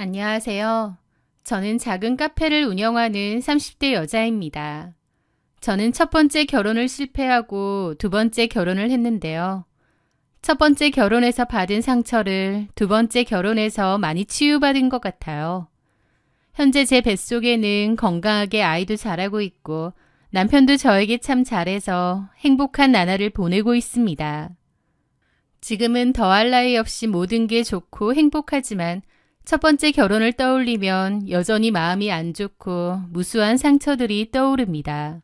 안녕하세요. 저는 작은 카페를 운영하는 30대 여자입니다. 저는 첫 번째 결혼을 실패하고 두 번째 결혼을 했는데요. 첫 번째 결혼에서 받은 상처를 두 번째 결혼에서 많이 치유받은 것 같아요. 현재 제 뱃속에는 건강하게 아이도 자라고 있고 남편도 저에게 참 잘해서 행복한 나날을 보내고 있습니다. 지금은 더할 나위 없이 모든 게 좋고 행복하지만 첫 번째 결혼을 떠올리면 여전히 마음이 안 좋고 무수한 상처들이 떠오릅니다.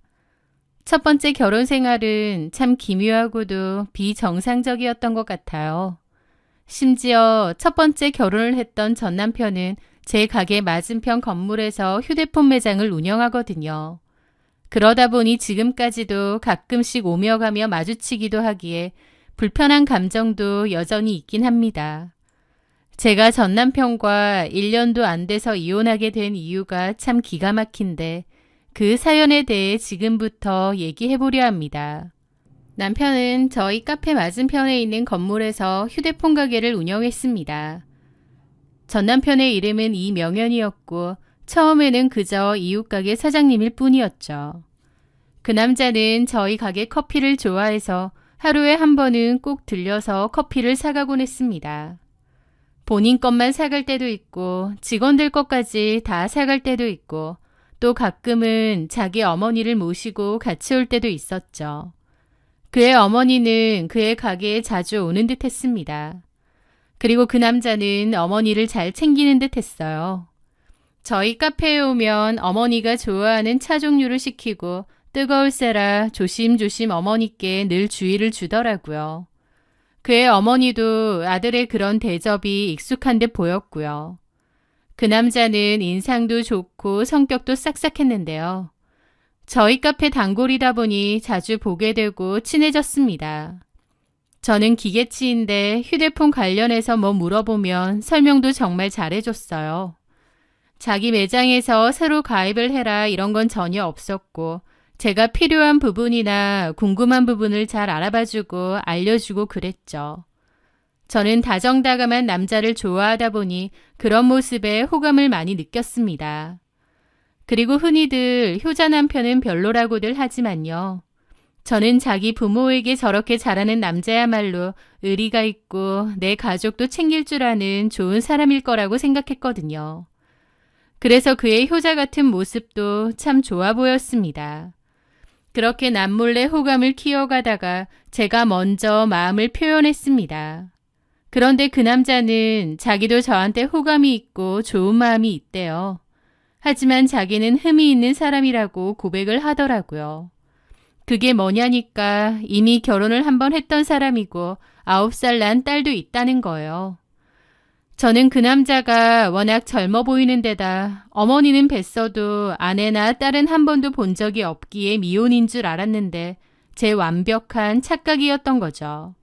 첫 번째 결혼 생활은 참 기묘하고도 비정상적이었던 것 같아요. 심지어 첫 번째 결혼을 했던 전 남편은 제 가게 맞은편 건물에서 휴대폰 매장을 운영하거든요. 그러다 보니 지금까지도 가끔씩 오며 가며 마주치기도 하기에 불편한 감정도 여전히 있긴 합니다. 제가 전 남편과 1년도 안 돼서 이혼하게 된 이유가 참 기가 막힌데 그 사연에 대해 지금부터 얘기해 보려 합니다. 남편은 저희 카페 맞은편에 있는 건물에서 휴대폰 가게를 운영했습니다. 전 남편의 이름은 이명현이었고 처음에는 그저 이웃 가게 사장님일 뿐이었죠. 그 남자는 저희 가게 커피를 좋아해서 하루에 한 번은 꼭 들려서 커피를 사가곤 했습니다. 본인 것만 사갈 때도 있고 직원들 것까지 다 사갈 때도 있고 또 가끔은 자기 어머니를 모시고 같이 올 때도 있었죠. 그의 어머니는 그의 가게에 자주 오는 듯 했습니다. 그리고 그 남자는 어머니를 잘 챙기는 듯 했어요. 저희 카페에 오면 어머니가 좋아하는 차 종류를 시키고 뜨거울세라 조심조심 어머니께 늘 주의를 주더라고요. 그의 어머니도 아들의 그런 대접이 익숙한 듯 보였고요. 그 남자는 인상도 좋고 성격도 싹싹했는데요. 저희 카페 단골이다 보니 자주 보게 되고 친해졌습니다. 저는 기계치인데 휴대폰 관련해서 뭐 물어보면 설명도 정말 잘해줬어요. 자기 매장에서 새로 가입을 해라 이런 건 전혀 없었고 제가 필요한 부분이나 궁금한 부분을 잘 알아봐주고 알려주고 그랬죠. 저는 다정다감한 남자를 좋아하다 보니 그런 모습에 호감을 많이 느꼈습니다. 그리고 흔히들 효자 남편은 별로라고들 하지만요. 저는 자기 부모에게 저렇게 잘하는 남자야말로 의리가 있고 내 가족도 챙길 줄 아는 좋은 사람일 거라고 생각했거든요. 그래서 그의 효자 같은 모습도 참 좋아 보였습니다. 그렇게 남몰래 호감을 키워가다가 제가 먼저 마음을 표현했습니다. 그런데 그 남자는 자기도 저한테 호감이 있고 좋은 마음이 있대요. 하지만 자기는 흠이 있는 사람이라고 고백을 하더라고요. 그게 뭐냐니까 이미 결혼을 한번 했던 사람이고 아홉 살난 딸도 있다는 거예요. 저는 그 남자가 워낙 젊어 보이는 데다 어머니는 뵀어도 아내나 딸은 한 번도 본 적이 없기에 미혼인 줄 알았는데 제 완벽한 착각이었던 거죠.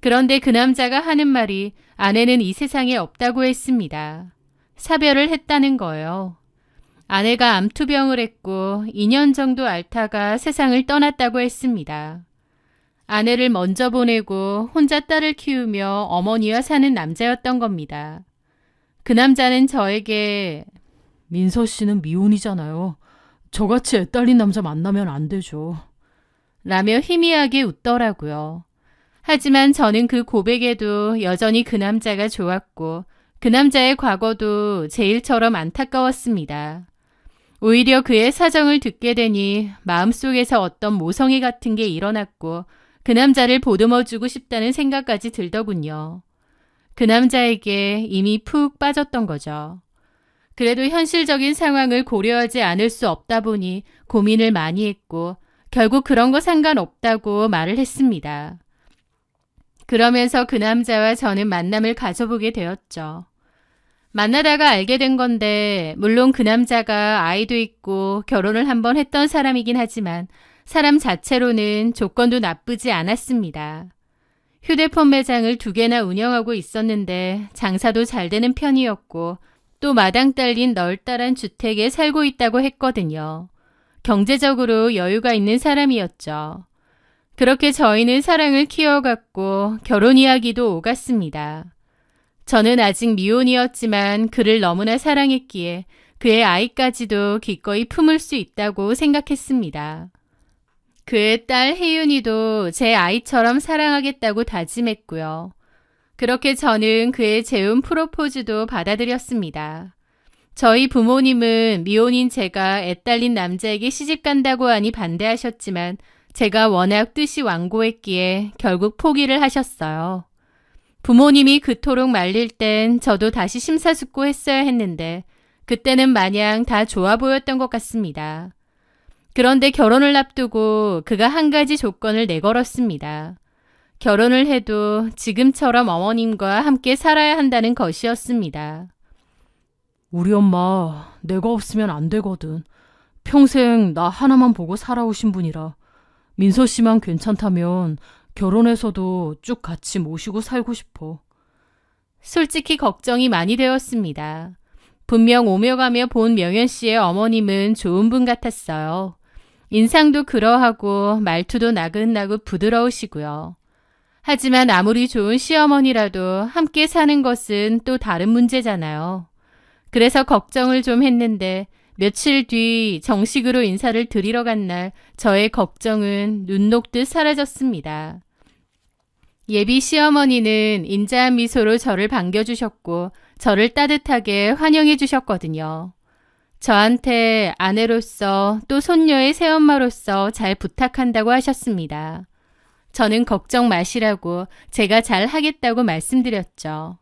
그런데 그 남자가 하는 말이 아내는 이 세상에 없다고 했습니다. 사별을 했다는 거예요. 아내가 암투병을 했고 2년 정도 앓다가 세상을 떠났다고 했습니다. 아내를 먼저 보내고 혼자 딸을 키우며 어머니와 사는 남자였던 겁니다. 그 남자는 저에게 민서 씨는 미혼이잖아요. 저같이 애 딸린 남자 만나면 안 되죠. 라며 희미하게 웃더라고요. 하지만 저는 그 고백에도 여전히 그 남자가 좋았고 그 남자의 과거도 제 일처럼 안타까웠습니다. 오히려 그의 사정을 듣게 되니 마음속에서 어떤 모성애 같은 게 일어났고 그 남자를 보듬어주고 싶다는 생각까지 들더군요. 그 남자에게 이미 푹 빠졌던 거죠. 그래도 현실적인 상황을 고려하지 않을 수 없다 보니 고민을 많이 했고 결국 그런 거 상관없다고 말을 했습니다. 그러면서 그 남자와 저는 만남을 가져보게 되었죠. 만나다가 알게 된 건데, 물론 그 남자가 아이도 있고 결혼을 한번 했던 사람이긴 하지만 사람 자체로는 조건도 나쁘지 않았습니다. 휴대폰 매장을 두 개나 운영하고 있었는데 장사도 잘 되는 편이었고 또 마당 딸린 널따란 주택에 살고 있다고 했거든요. 경제적으로 여유가 있는 사람이었죠. 그렇게 저희는 사랑을 키워갔고 결혼 이야기도 오갔습니다. 저는 아직 미혼이었지만 그를 너무나 사랑했기에 그의 아이까지도 기꺼이 품을 수 있다고 생각했습니다. 그의 딸 혜윤이도 제 아이처럼 사랑하겠다고 다짐했고요. 그렇게 저는 그의 재혼 프로포즈도 받아들였습니다. 저희 부모님은 미혼인 제가 애 딸린 남자에게 시집 간다고 하니 반대하셨지만 제가 워낙 뜻이 완고했기에 결국 포기를 하셨어요. 부모님이 그토록 말릴 땐 저도 다시 심사숙고했어야 했는데 그때는 마냥 다 좋아 보였던 것 같습니다. 그런데 결혼을 앞두고 그가 한 가지 조건을 내걸었습니다. 결혼을 해도 지금처럼 어머님과 함께 살아야 한다는 것이었습니다. 우리 엄마 내가 없으면 안 되거든. 평생 나 하나만 보고 살아오신 분이라 민서 씨만 괜찮다면 결혼해서도 쭉 같이 모시고 살고 싶어. 솔직히 걱정이 많이 되었습니다. 분명 오며 가며 본 명현 씨의 어머님은 좋은 분 같았어요. 인상도 그러하고 말투도 나긋나긋 부드러우시고요. 하지만 아무리 좋은 시어머니라도 함께 사는 것은 또 다른 문제잖아요. 그래서 걱정을 좀 했는데 며칠 뒤 정식으로 인사를 드리러 간 날 저의 걱정은 눈 녹듯 사라졌습니다. 예비 시어머니는 인자한 미소로 저를 반겨주셨고 저를 따뜻하게 환영해 주셨거든요. 저한테 아내로서 또 손녀의 새엄마로서 잘 부탁한다고 하셨습니다. 저는 걱정 마시라고 제가 잘 하겠다고 말씀드렸죠.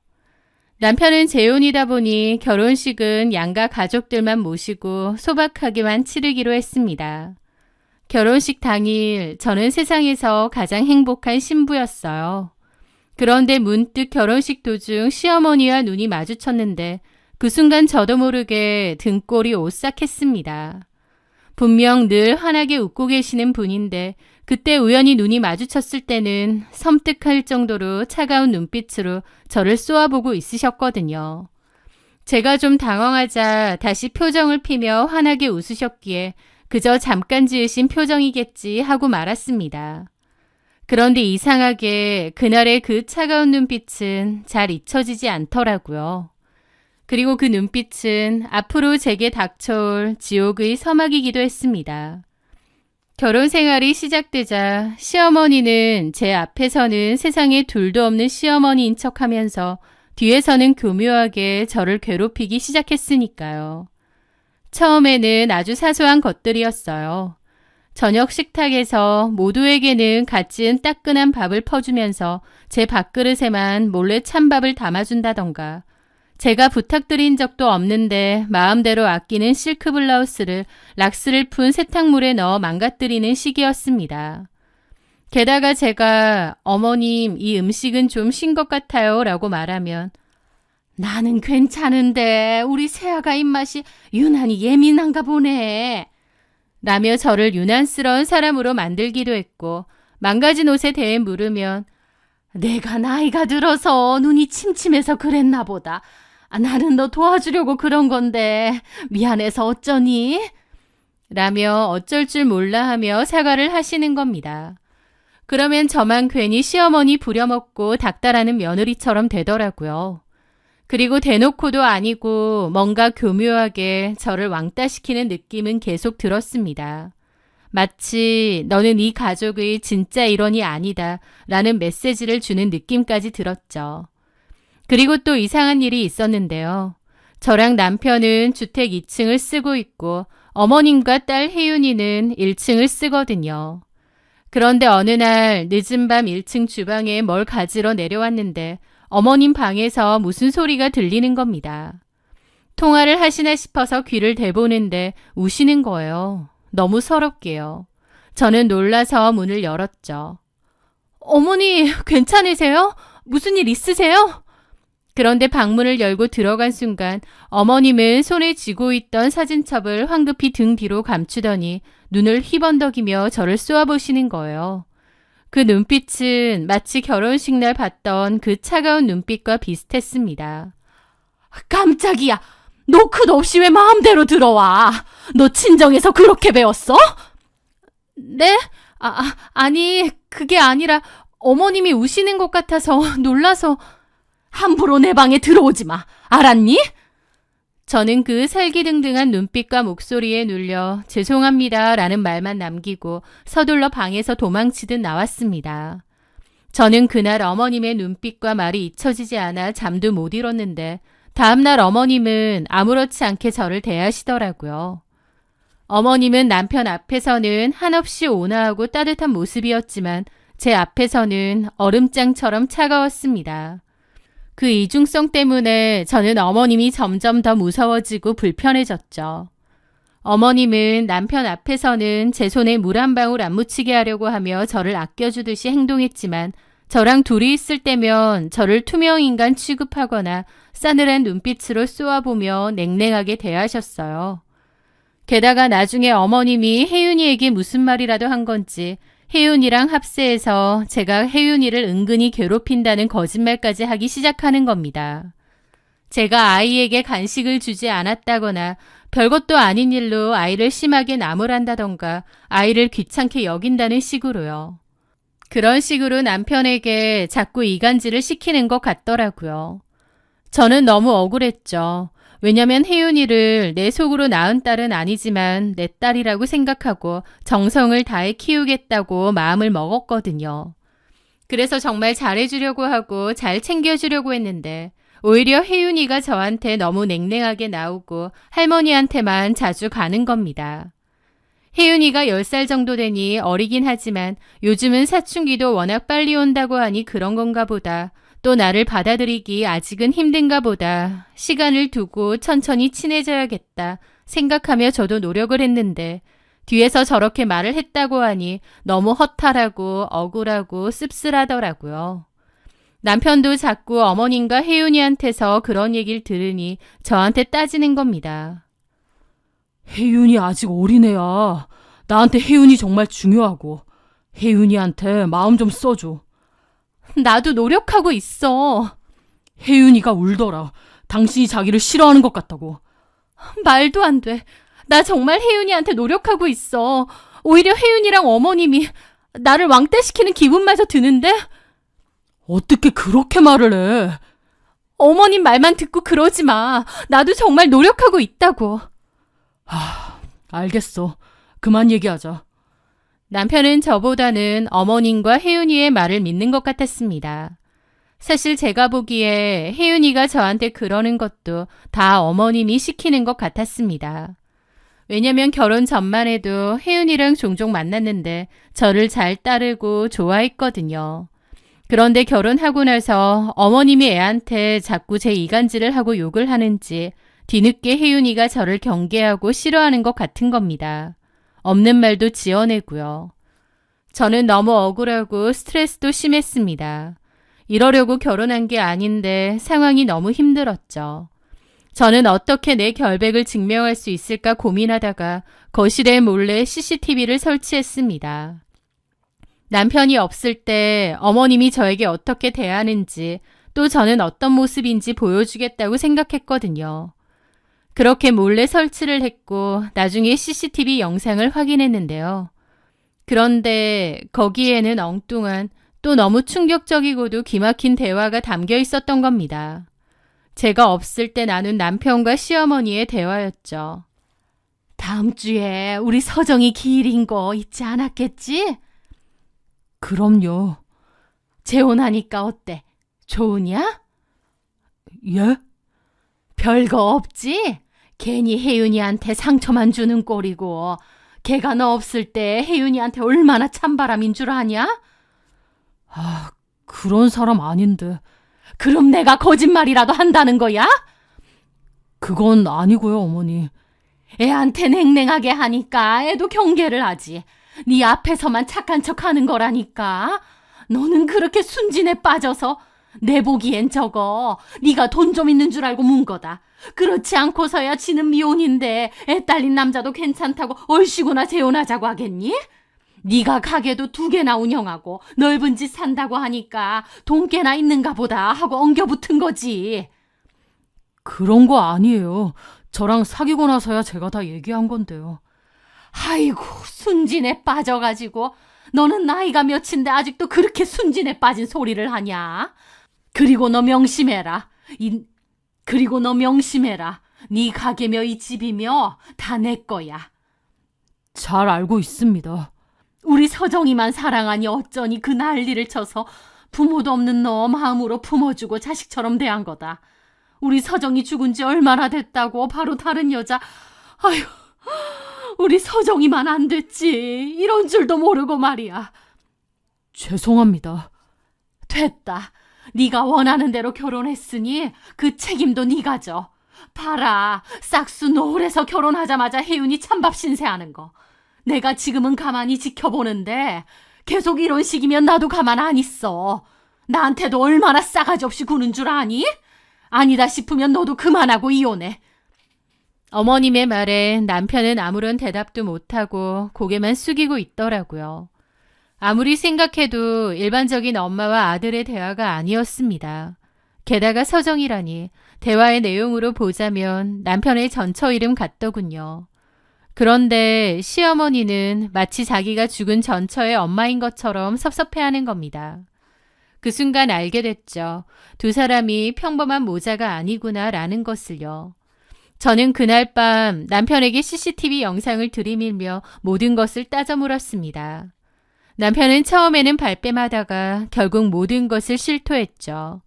남편은 재혼이다 보니 결혼식은 양가 가족들만 모시고 소박하게만 치르기로 했습니다. 결혼식 당일 저는 세상에서 가장 행복한 신부였어요. 그런데 문득 결혼식 도중 시어머니와 눈이 마주쳤는데 그 순간 저도 모르게 등골이 오싹했습니다. 분명 늘 환하게 웃고 계시는 분인데 그때 우연히 눈이 마주쳤을 때는 섬뜩할 정도로 차가운 눈빛으로 저를 쏘아보고 있으셨거든요. 제가 좀 당황하자 다시 표정을 피며 환하게 웃으셨기에 그저 잠깐 지으신 표정이겠지 하고 말았습니다. 그런데 이상하게 그날의 그 차가운 눈빛은 잘 잊혀지지 않더라고요. 그리고 그 눈빛은 앞으로 제게 닥쳐올 지옥의 서막이기도 했습니다. 결혼 생활이 시작되자 시어머니는 제 앞에서는 세상에 둘도 없는 시어머니인 척 하면서 뒤에서는 교묘하게 저를 괴롭히기 시작했으니까요. 처음에는 아주 사소한 것들이었어요. 저녁 식탁에서 모두에게는 갓 지은 따끈한 밥을 퍼주면서 제 밥그릇에만 몰래 찬밥을 담아준다던가, 제가 부탁드린 적도 없는데 마음대로 아끼는 실크 블라우스를 락스를 푼 세탁물에 넣어 망가뜨리는 시기였습니다. 게다가 제가 어머님 이 음식은 좀 신 것 같아요 라고 말하면 나는 괜찮은데 우리 새아가 입맛이 유난히 예민한가 보네. 라며 저를 유난스러운 사람으로 만들기도 했고 망가진 옷에 대해 물으면 내가 나이가 들어서 눈이 침침해서 그랬나 보다. 아, 나는 너 도와주려고 그런 건데 미안해서 어쩌니? 라며 어쩔 줄 몰라 하며 사과를 하시는 겁니다. 그러면 저만 괜히 시어머니 부려먹고 닥달하는 며느리처럼 되더라고요. 그리고 대놓고도 아니고 뭔가 교묘하게 저를 왕따시키는 느낌은 계속 들었습니다. 마치 너는 이 가족의 진짜 일원이 아니다 라는 메시지를 주는 느낌까지 들었죠. 그리고 또 이상한 일이 있었는데요. 저랑 남편은 주택 2층을 쓰고 있고 어머님과 딸 혜윤이는 1층을 쓰거든요. 그런데 어느 날 늦은 밤 1층 주방에 뭘 가지러 내려왔는데 어머님 방에서 무슨 소리가 들리는 겁니다. 통화를 하시나 싶어서 귀를 대보는데 우시는 거예요. 너무 서럽게요. 저는 놀라서 문을 열었죠. 어머니, 괜찮으세요? 무슨 일 있으세요? 그런데 방문을 열고 들어간 순간 어머님은 손에 쥐고 있던 사진첩을 황급히 등 뒤로 감추더니 눈을 휘번덕이며 저를 쏘아보시는 거예요. 그 눈빛은 마치 결혼식 날 봤던 그 차가운 눈빛과 비슷했습니다. 깜짝이야! 노크도 없이 왜 마음대로 들어와? 너 친정에서 그렇게 배웠어? 네? 아, 아, 아니, 그게 아니라 어머님이 우시는 것 같아서 놀라서 함부로 내 방에 들어오지 마. 알았니? 저는 그 살기등등한 눈빛과 목소리에 눌려 죄송합니다 라는 말만 남기고 서둘러 방에서 도망치듯 나왔습니다. 저는 그날 어머님의 눈빛과 말이 잊혀지지 않아 잠도 못 이뤘는데 다음날 어머님은 아무렇지 않게 저를 대하시더라고요. 어머님은 남편 앞에서는 한없이 온화하고 따뜻한 모습이었지만 제 앞에서는 얼음장처럼 차가웠습니다. 그 이중성 때문에 저는 어머님이 점점 더 무서워지고 불편해졌죠. 어머님은 남편 앞에서는 제 손에 물 한 방울 안 묻히게 하려고 하며 저를 아껴주듯이 행동했지만 저랑 둘이 있을 때면 저를 투명인간 취급하거나 싸늘한 눈빛으로 쏘아보며 냉랭하게 대하셨어요. 게다가 나중에 어머님이 혜윤이에게 무슨 말이라도 한 건지 혜윤이랑 합세해서 제가 혜윤이를 은근히 괴롭힌다는 거짓말까지 하기 시작하는 겁니다. 제가 아이에게 간식을 주지 않았다거나 별것도 아닌 일로 아이를 심하게 나무란다던가 아이를 귀찮게 여긴다는 식으로요. 그런 식으로 남편에게 자꾸 이간질을 시키는 것 같더라고요. 저는 너무 억울했죠. 왜냐면 혜윤이를 내 속으로 낳은 딸은 아니지만 내 딸이라고 생각하고 정성을 다해 키우겠다고 마음을 먹었거든요. 그래서 정말 잘해주려고 하고 잘 챙겨주려고 했는데 오히려 혜윤이가 저한테 너무 냉랭하게 나오고 할머니한테만 자주 가는 겁니다. 혜윤이가 10살 정도 되니 어리긴 하지만 요즘은 사춘기도 워낙 빨리 온다고 하니 그런 건가 보다. 또 나를 받아들이기 아직은 힘든가 보다. 시간을 두고 천천히 친해져야겠다. 생각하며 저도 노력을 했는데 뒤에서 저렇게 말을 했다고 하니 너무 허탈하고 억울하고 씁쓸하더라고요. 남편도 자꾸 어머님과 혜윤이한테서 그런 얘기를 들으니 저한테 따지는 겁니다. 혜윤이 아직 어린애야. 나한테 혜윤이 정말 중요하고. 혜윤이한테 마음 좀 써줘. 나도 노력하고 있어. 혜윤이가 울더라. 당신이 자기를 싫어하는 것 같다고. 말도 안 돼. 나 정말 혜윤이한테 노력하고 있어. 오히려 혜윤이랑 어머님이 나를 왕따시키는 기분마저 드는데 어떻게 그렇게 말을 해? 어머님 말만 듣고 그러지 마. 나도 정말 노력하고 있다고. 알겠어. 그만 얘기하자. 남편은 저보다는 어머님과 혜윤이의 말을 믿는 것 같았습니다. 사실 제가 보기에 혜윤이가 저한테 그러는 것도 다 어머님이 시키는 것 같았습니다. 왜냐면 결혼 전만 해도 혜윤이랑 종종 만났는데 저를 잘 따르고 좋아했거든요. 그런데 결혼하고 나서 어머님이 애한테 자꾸 제 이간질을 하고 욕을 하는지 뒤늦게 혜윤이가 저를 경계하고 싫어하는 것 같은 겁니다. 없는 말도 지어내고요. 저는 너무 억울하고 스트레스도 심했습니다. 이러려고 결혼한 게 아닌데 상황이 너무 힘들었죠. 저는 어떻게 내 결백을 증명할 수 있을까 고민하다가 거실에 몰래 CCTV를 설치했습니다. 남편이 없을 때 어머님이 저에게 어떻게 대하는지 또 저는 어떤 모습인지 보여주겠다고 생각했거든요. 그렇게 몰래 설치를 했고 나중에 CCTV 영상을 확인했는데요. 그런데 거기에는 엉뚱한 또 너무 충격적이고도 기막힌 대화가 담겨 있었던 겁니다. 제가 없을 때 나눈 남편과 시어머니의 대화였죠. 다음 주에 우리 서정이 기일인 거 잊지 않았겠지? 그럼요. 재혼하니까 어때? 좋으냐? 예? 별거 없지? 괜히 혜윤이한테 상처만 주는 꼴이고 걔가 너 없을 때 혜윤이한테 얼마나 찬바람인 줄 아냐? 아, 그런 사람 아닌데. 그럼 내가 거짓말이라도 한다는 거야? 그건 아니고요, 어머니. 애한테 냉랭하게 하니까 애도 경계를 하지. 네 앞에서만 착한 척 하는 거라니까. 너는 그렇게 순진에 빠져서 내 보기엔 저거 네가 돈 좀 있는 줄 알고 문 거다. 그렇지 않고서야 지는 미혼인데 애 딸린 남자도 괜찮다고 얼씨구나 재혼하자고 하겠니? 네가 가게도 두 개나 운영하고 넓은 집 산다고 하니까 돈 꽤나 있는가 보다 하고 엉겨붙은 거지. 그런 거 아니에요. 저랑 사귀고 나서야 제가 다 얘기한 건데요. 아이고 순진에 빠져가지고 너는 나이가 몇인데 아직도 그렇게 순진에 빠진 소리를 하냐? 그리고 너 명심해라. 이, 그리고 너 명심해라. 네 가게며 이 집이며 다 내 거야. 잘 알고 있습니다. 우리 서정이만 사랑하니 어쩌니 그 난리를 쳐서 부모도 없는 너 마음으로 품어주고 자식처럼 대한 거다. 우리 서정이 죽은 지 얼마나 됐다고 바로 다른 여자. 아휴, 우리 서정이만 안 됐지. 이런 줄도 모르고 말이야. 죄송합니다. 됐다. 네가 원하는 대로 결혼했으니 그 책임도 네가 져. 봐라. 싹수 노을에서 결혼하자마자 혜윤이 찬밥 신세하는 거. 내가 지금은 가만히 지켜보는데 계속 이런 식이면 나도 가만 안 있어. 나한테도 얼마나 싸가지 없이 구는 줄 아니? 아니다 싶으면 너도 그만하고 이혼해. 어머님의 말에 남편은 아무런 대답도 못하고 고개만 숙이고 있더라고요. 아무리 생각해도 일반적인 엄마와 아들의 대화가 아니었습니다. 게다가 서정이라니 대화의 내용으로 보자면 남편의 전처 이름 같더군요. 그런데 시어머니는 마치 자기가 죽은 전처의 엄마인 것처럼 섭섭해하는 겁니다. 그 순간 알게 됐죠. 두 사람이 평범한 모자가 아니구나라는 것을요. 저는 그날 밤 남편에게 CCTV 영상을 들이밀며 모든 것을 따져 물었습니다. 남편은 처음에는 발뺌하다가 결국 모든 것을 실토했죠.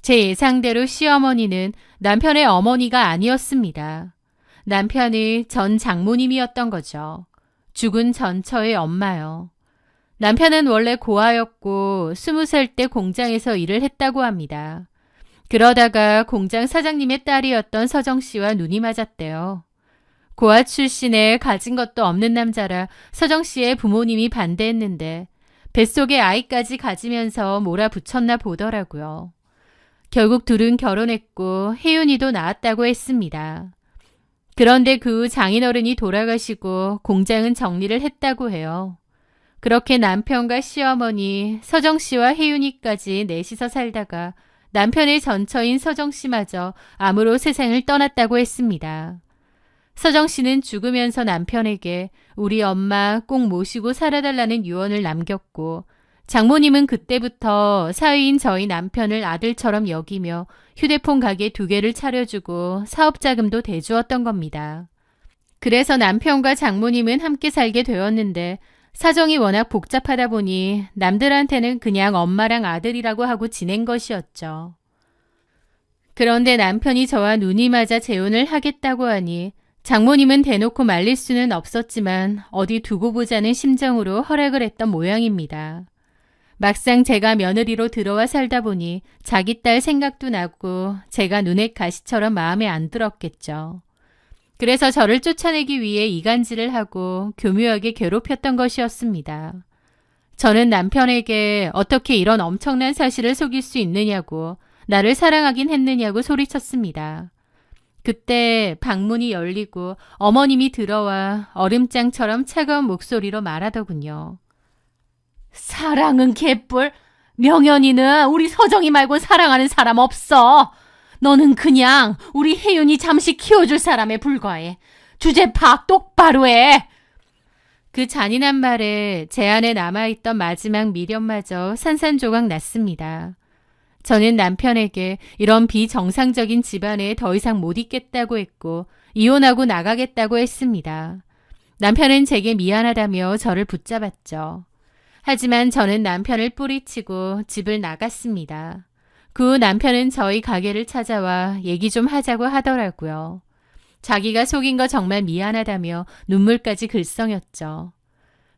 제 예상대로 시어머니는 남편의 어머니가 아니었습니다. 남편의 전 장모님이었던 거죠. 죽은 전처의 엄마요. 남편은 원래 고아였고 스무 살 때 공장에서 일을 했다고 합니다. 그러다가 공장 사장님의 딸이었던 서정 씨와 눈이 맞았대요. 고아 출신에 가진 것도 없는 남자라 서정 씨의 부모님이 반대했는데 뱃속에 아이까지 가지면서 몰아붙였나 보더라고요. 결국 둘은 결혼했고 혜윤이도 낳았다고 했습니다. 그런데 그 후 장인어른이 돌아가시고 공장은 정리를 했다고 해요. 그렇게 남편과 시어머니, 서정 씨와 혜윤이까지 넷이서 살다가 남편의 전처인 서정 씨마저 암으로 세상을 떠났다고 했습니다. 서정 씨는 죽으면서 남편에게 우리 엄마 꼭 모시고 살아달라는 유언을 남겼고 장모님은 그때부터 사위인 저희 남편을 아들처럼 여기며 휴대폰 가게 두 개를 차려주고 사업 자금도 대주었던 겁니다. 그래서 남편과 장모님은 함께 살게 되었는데 사정이 워낙 복잡하다 보니 남들한테는 그냥 엄마랑 아들이라고 하고 지낸 것이었죠. 그런데 남편이 저와 눈이 맞아 재혼을 하겠다고 하니 장모님은 대놓고 말릴 수는 없었지만 어디 두고 보자는 심정으로 허락을 했던 모양입니다. 막상 제가 며느리로 들어와 살다 보니 자기 딸 생각도 나고 제가 눈에 가시처럼 마음에 안 들었겠죠. 그래서 저를 쫓아내기 위해 이간질을 하고 교묘하게 괴롭혔던 것이었습니다. 저는 남편에게 어떻게 이런 엄청난 사실을 속일 수 있느냐고 나를 사랑하긴 했느냐고 소리쳤습니다. 그때 방문이 열리고 어머님이 들어와 얼음장처럼 차가운 목소리로 말하더군요. 사랑은 개뿔. 명연이는 우리 서정이 말고 사랑하는 사람 없어. 너는 그냥 우리 혜윤이 잠시 키워줄 사람에 불과해. 주제 파악 똑바로 해. 그 잔인한 말에 제 안에 남아있던 마지막 미련마저 산산조각 났습니다. 저는 남편에게 이런 비정상적인 집안에 더 이상 못 있겠다고 했고 이혼하고 나가겠다고 했습니다. 남편은 제게 미안하다며 저를 붙잡았죠. 하지만 저는 남편을 뿌리치고 집을 나갔습니다. 그 후 남편은 저희 가게를 찾아와 얘기 좀 하자고 하더라고요. 자기가 속인 거 정말 미안하다며 눈물까지 글썽였죠.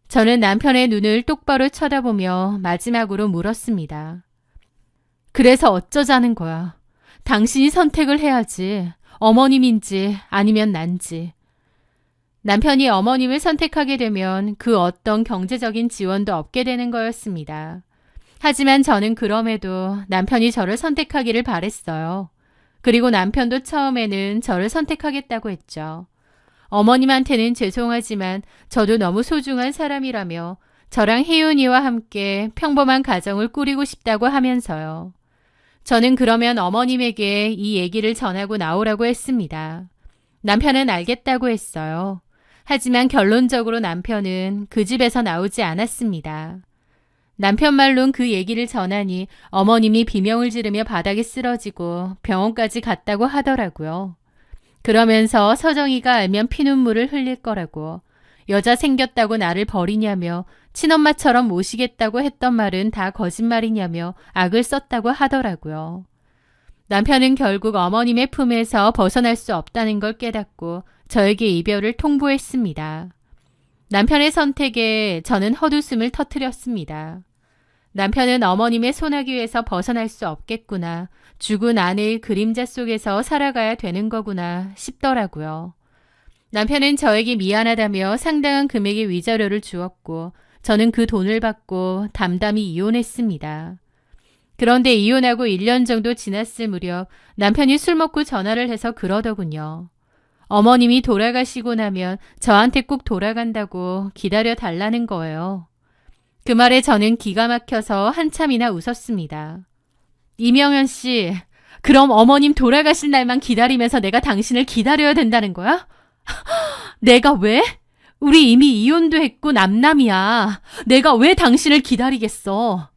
저는 남편의 눈을 똑바로 쳐다보며 마지막으로 물었습니다. 그래서 어쩌자는 거야. 당신이 선택을 해야지. 어머님인지 아니면 난지. 남편이 어머님을 선택하게 되면 그 어떤 경제적인 지원도 없게 되는 거였습니다. 하지만 저는 그럼에도 남편이 저를 선택하기를 바랬어요. 그리고 남편도 처음에는 저를 선택하겠다고 했죠. 어머님한테는 죄송하지만 저도 너무 소중한 사람이라며 저랑 혜윤이와 함께 평범한 가정을 꾸리고 싶다고 하면서요. 저는 그러면 어머님에게 이 얘기를 전하고 나오라고 했습니다. 남편은 알겠다고 했어요. 하지만 결론적으로 남편은 그 집에서 나오지 않았습니다. 남편 말론 그 얘기를 전하니 어머님이 비명을 지르며 바닥에 쓰러지고 병원까지 갔다고 하더라고요. 그러면서 서정이가 알면 피눈물을 흘릴 거라고 여자 생겼다고 나를 버리냐며 친엄마처럼 모시겠다고 했던 말은 다 거짓말이냐며 악을 썼다고 하더라고요. 남편은 결국 어머님의 품에서 벗어날 수 없다는 걸 깨닫고 저에게 이별을 통보했습니다. 남편의 선택에 저는 헛웃음을 터뜨렸습니다. 남편은 어머님의 소나기에서 벗어날 수 없겠구나. 죽은 아내의 그림자 속에서 살아가야 되는 거구나 싶더라고요. 남편은 저에게 미안하다며 상당한 금액의 위자료를 주었고 저는 그 돈을 받고 담담히 이혼했습니다. 그런데 이혼하고 1년 정도 지났을 무렵 남편이 술 먹고 전화를 해서 그러더군요. 어머님이 돌아가시고 나면 저한테 꼭 돌아간다고 기다려 달라는 거예요. 그 말에 저는 기가 막혀서 한참이나 웃었습니다. 이명현 씨, 그럼 어머님 돌아가실 날만 기다리면서 내가 당신을 기다려야 된다는 거야? 내가 왜? 우리 이미 이혼도 했고 남남이야. 내가 왜 당신을 기다리겠어?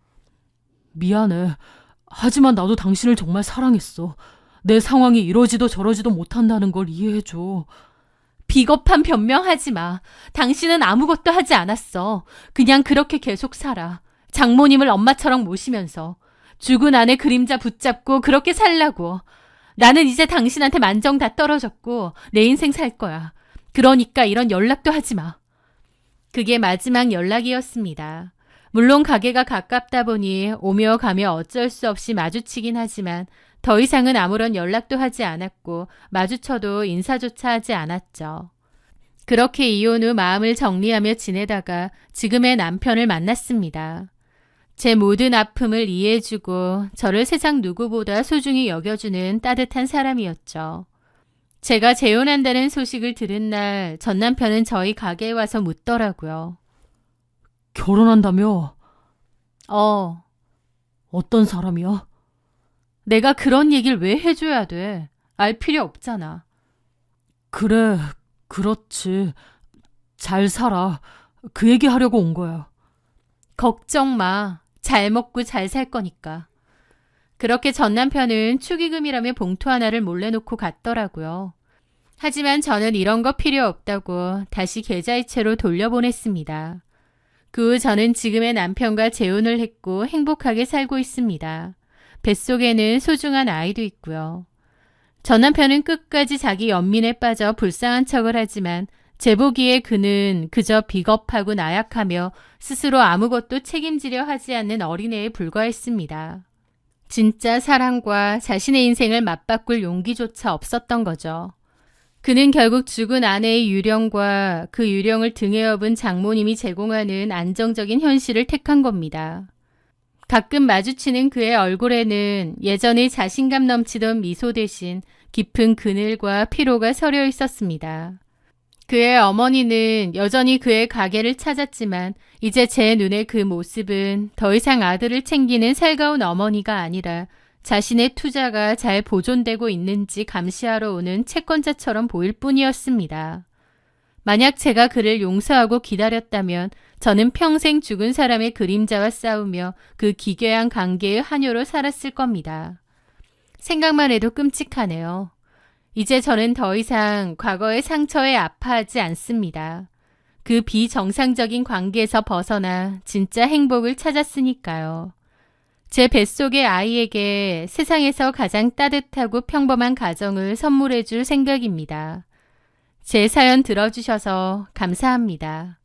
미안해. 하지만 나도 당신을 정말 사랑했어. 내 상황이 이러지도 저러지도 못한다는 걸 이해해줘. 비겁한 변명하지 마. 당신은 아무것도 하지 않았어. 그냥 그렇게 계속 살아. 장모님을 엄마처럼 모시면서. 죽은 아내 그림자 붙잡고 그렇게 살라고. 나는 이제 당신한테 만정 다 떨어졌고 내 인생 살 거야. 그러니까 이런 연락도 하지 마. 그게 마지막 연락이었습니다. 물론 가게가 가깝다 보니 오며 가며 어쩔 수 없이 마주치긴 하지만 더 이상은 아무런 연락도 하지 않았고 마주쳐도 인사조차 하지 않았죠. 그렇게 이혼 후 마음을 정리하며 지내다가 지금의 남편을 만났습니다. 제 모든 아픔을 이해해주고 저를 세상 누구보다 소중히 여겨주는 따뜻한 사람이었죠. 제가 재혼한다는 소식을 들은 날 전 남편은 저희 가게에 와서 묻더라고요. 결혼한다며? 어, 어떤 사람이야? 내가 그런 얘기를 왜 해줘야 돼? 알 필요 없잖아. 그래, 그렇지. 잘 살아. 그 얘기 하려고 온 거야. 걱정 마. 잘 먹고 잘 살 거니까. 그렇게 전 남편은 축의금이라며 봉투 하나를 몰래 놓고 갔더라고요. 하지만 저는 이런 거 필요 없다고 다시 계좌이체로 돌려보냈습니다. 그 후 저는 지금의 남편과 재혼을 했고 행복하게 살고 있습니다. 뱃속에는 소중한 아이도 있고요. 전 남편은 끝까지 자기 연민에 빠져 불쌍한 척을 하지만 제 보기에 그는 그저 비겁하고 나약하며 스스로 아무것도 책임지려 하지 않는 어린애에 불과했습니다. 진짜 사랑과 자신의 인생을 맞바꿀 용기조차 없었던 거죠. 그는 결국 죽은 아내의 유령과 그 유령을 등에 업은 장모님이 제공하는 안정적인 현실을 택한 겁니다. 가끔 마주치는 그의 얼굴에는 예전의 자신감 넘치던 미소 대신 깊은 그늘과 피로가 서려 있었습니다. 그의 어머니는 여전히 그의 가게를 찾았지만 이제 제 눈에 그 모습은 더 이상 아들을 챙기는 살가운 어머니가 아니라 자신의 투자가 잘 보존되고 있는지 감시하러 오는 채권자처럼 보일 뿐이었습니다. 만약 제가 그를 용서하고 기다렸다면 저는 평생 죽은 사람의 그림자와 싸우며 그 기괴한 관계의 한요로 살았을 겁니다. 생각만 해도 끔찍하네요. 이제 저는 더 이상 과거의 상처에 아파하지 않습니다. 그 비정상적인 관계에서 벗어나 진짜 행복을 찾았으니까요. 제 뱃속의 아이에게 세상에서 가장 따뜻하고 평범한 가정을 선물해 줄 생각입니다. 제 사연 들어주셔서 감사합니다.